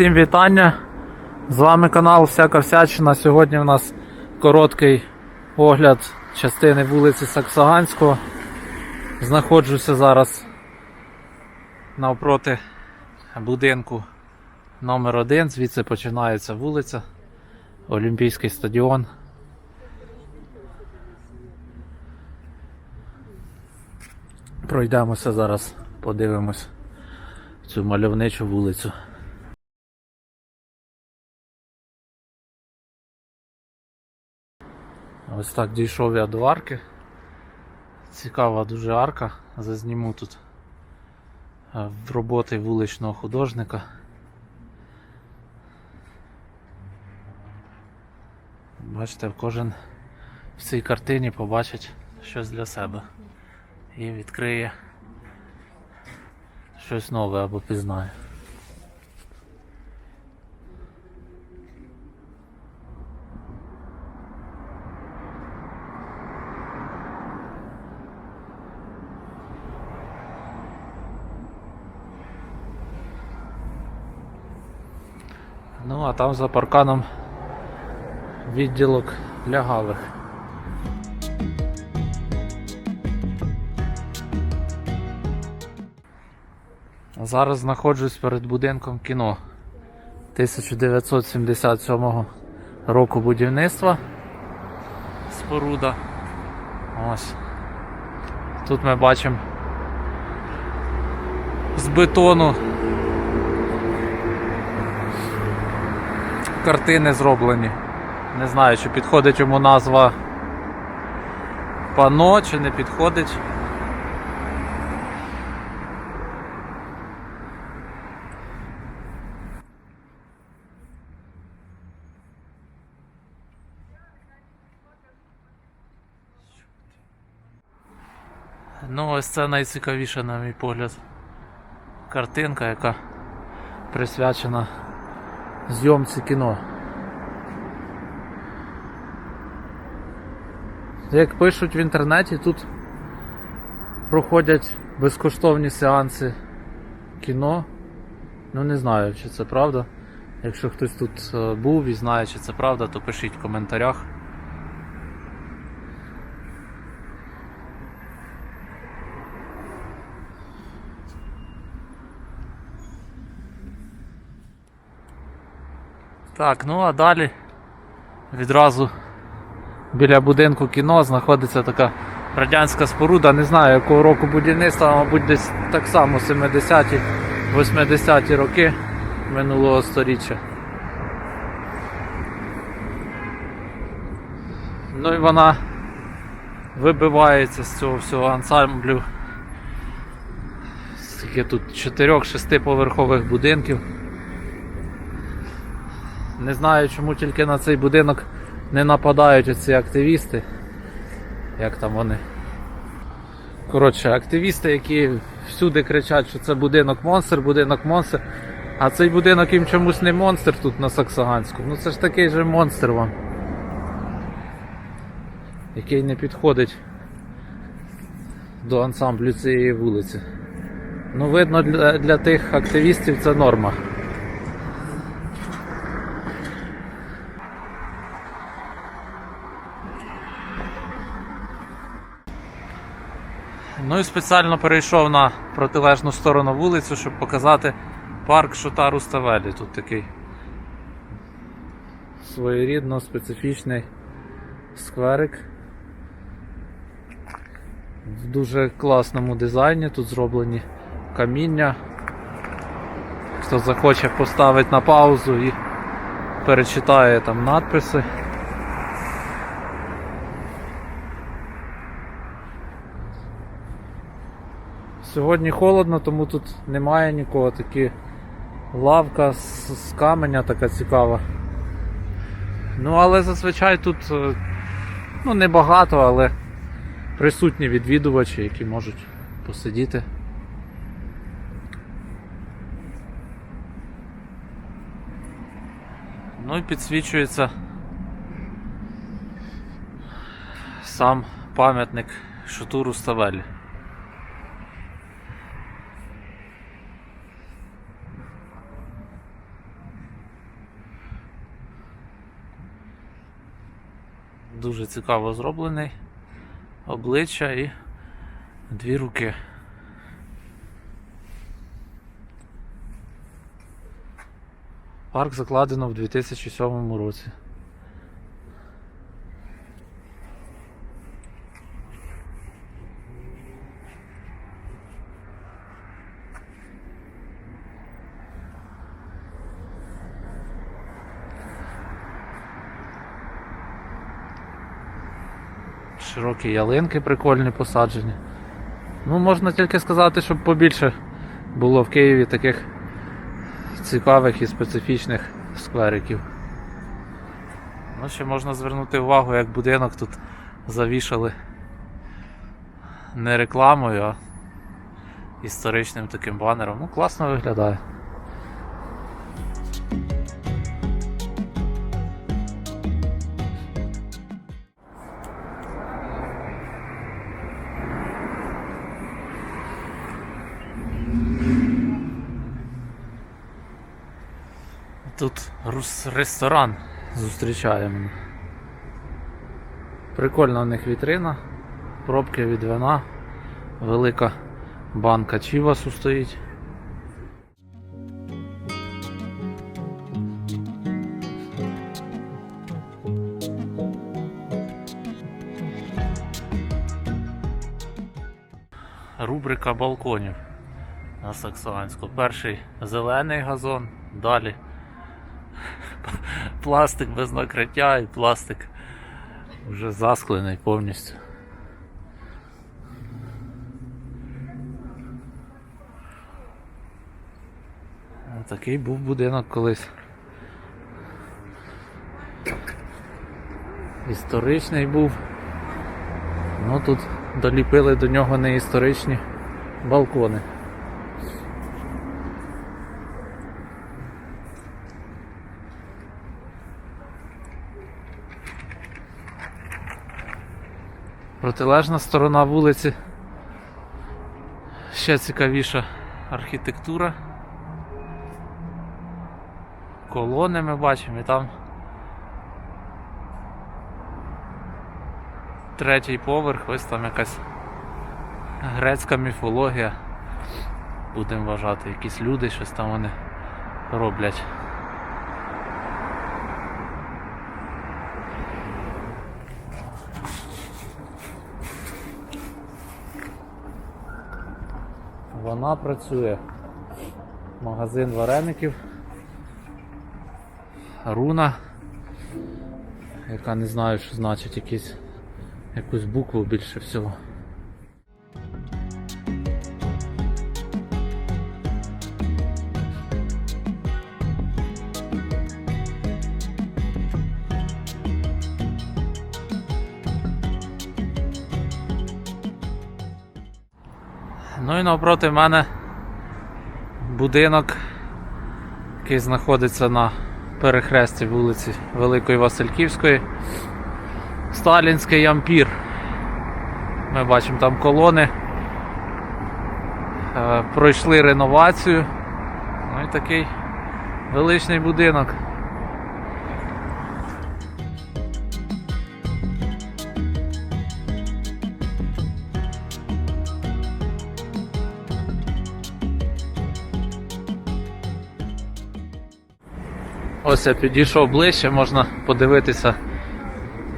Всім вітання! З вами канал Всяка Всячина. Сьогодні у нас короткий огляд частини вулиці Саксаганського. Знаходжуся зараз навпроти будинку номер 1 Звідси починається вулиця, Олімпійський стадіон. Пройдемося зараз, подивимось цю мальовничу вулицю. Ось так дійшов я до арки. Цікава дуже арка. Зазніму тут е, в роботи вуличного художника. Бачите, кожен в цій картині побачить щось для себе і відкриє щось нове або пізнає. Ну, а там за парканом відділок лягавих. Зараз знаходжусь перед будинком кіно 1977 року будівництва. Споруда. Ось. Тут ми бачимо з бетону картини зроблені. Не знаю, чи підходить йому назва пано, чи не підходить. Ну, ось це найцікавіша, на мій погляд, картинка, яка присвячена зйомці кіно. Як пишуть в інтернеті, тут проходять безкоштовні сеанси кіно. Ну не знаю, чи це правда. Якщо хтось тут е, був і знає, чи це правда, то пишіть в коментарях. Так, ну а далі відразу біля будинку кіно знаходиться така радянська споруда. Не знаю якого року будівництва, мабуть, десь так само 70-ті, 80-ті роки минулого століття. Ну і вона вибивається з цього всього ансамблю. Скільки тут 4-6 поверхових будинків. Не знаю, чому тільки на цей будинок не нападають оці активісти. Як там вони. Коротше, активісти, які всюди кричать, що це будинок монстр, будинок монстр. А цей будинок їм чомусь не монстр тут на Саксаганську. Ну це ж такий же монстр вам. Який не підходить до ансамблю цієї вулиці. Ну, видно, для, для тих активістів це норма. Ну і спеціально перейшов на протилежну сторону вулицю, щоб показати парк Шота Руставелі. Тут такий своєрідно специфічний скверик. В дуже класному дизайні. Тут зроблені каміння. Хто захоче поставить на паузу і перечитає там надписи. Сьогодні холодно, тому тут немає нікого. Такі лавка з, з каменя така цікава. Ну, але зазвичай тут е, ну, небагато, але присутні відвідувачі, які можуть посидіти. Ну і підсвічується сам пам'ятник Шатуру Ставелі. Дуже цікаво зроблений. Обличчя і дві руки. Парк закладено в 2007 році. Широкі ялинки прикольні посаджені. Ну, можна тільки сказати, щоб побільше було в Києві таких цікавих і специфічних сквериків. Ну, ще можна звернути увагу, як будинок тут завішали не рекламою, а історичним таким банером. Ну, класно виглядає. Тут ресторан зустрічає мене. Прикольна у них вітрина, пробки від вина, велика банка чівасу стоїть. Рубрика балконів на Саксоганську. Перший зелений газон, далі пластик без накриття і пластик вже засклений повністю. Такий був будинок колись. Історичний був. Ну тут доліпили до нього не історичні балкони. Протилежна сторона вулиці. Ще цікавіша архітектура. Колони ми бачимо і там третій поверх, ось там якась грецька міфологія. Будемо вважати, якісь люди, щось там вони роблять. Вона працює. Магазин вареників. Руна. Яка не знаю, що значить якісь, якусь букву більше всього. Ну і навпроти мене будинок, який знаходиться на перехресті вулиці Великої Васильківської. Сталінський ампір. Ми бачимо там колони. Е, Пройшли реновацію. Ну і такий величний будинок. Ось я підійшов ближче, можна подивитися,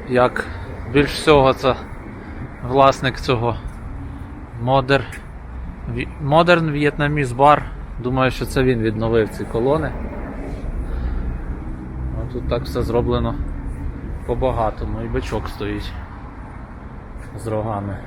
як більш всього це власник цього Modern, Modern Vietnamese Bar. Думаю, що це він відновив ці колони. Ну, тут так все зроблено по-багатому і бичок стоїть з рогами.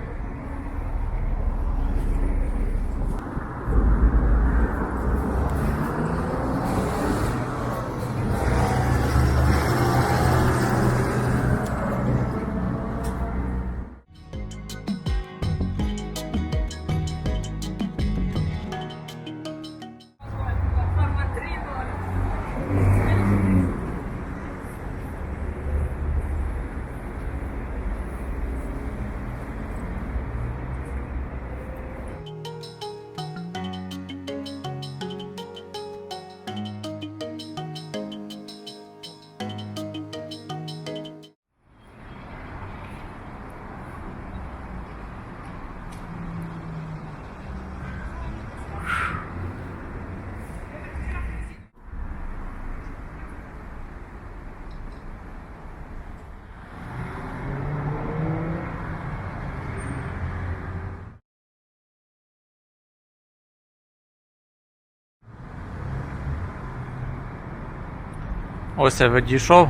Ось я відійшов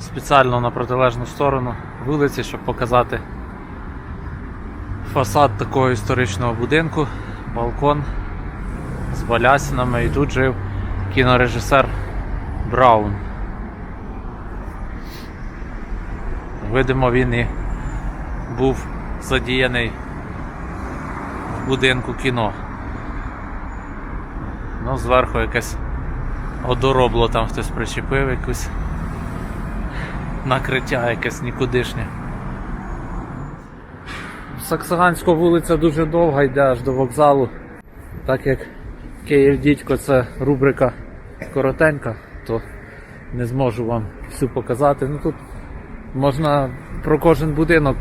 спеціально на протилежну сторону вулиці, щоб показати фасад такого історичного будинку, балкон з балясинами і тут жив кінорежисер Браун. Видимо, він і був задіяний в будинку кіно. Ну, зверху якесь одоробло там хтось причепив якусь накриття якесь нікудишнє. Саксаганська вулиця дуже довга, йде аж до вокзалу. Так як Київ дідько це рубрика коротенька, то не зможу вам всю показати. Ну тут можна про кожен будинок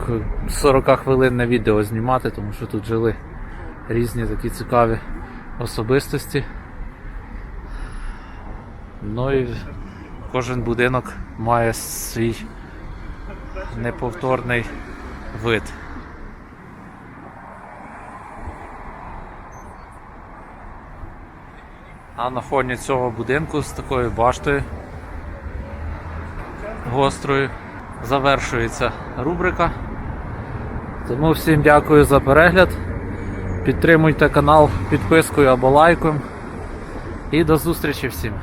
40 хвилинне відео знімати, тому що тут жили різні такі цікаві особистості. Ну і кожен будинок має свій неповторний вид. А на фоні цього будинку з такою баштою гострою завершується рубрика. Тому всім дякую за перегляд. Підтримуйте канал підпискою або лайком. І до зустрічі всім!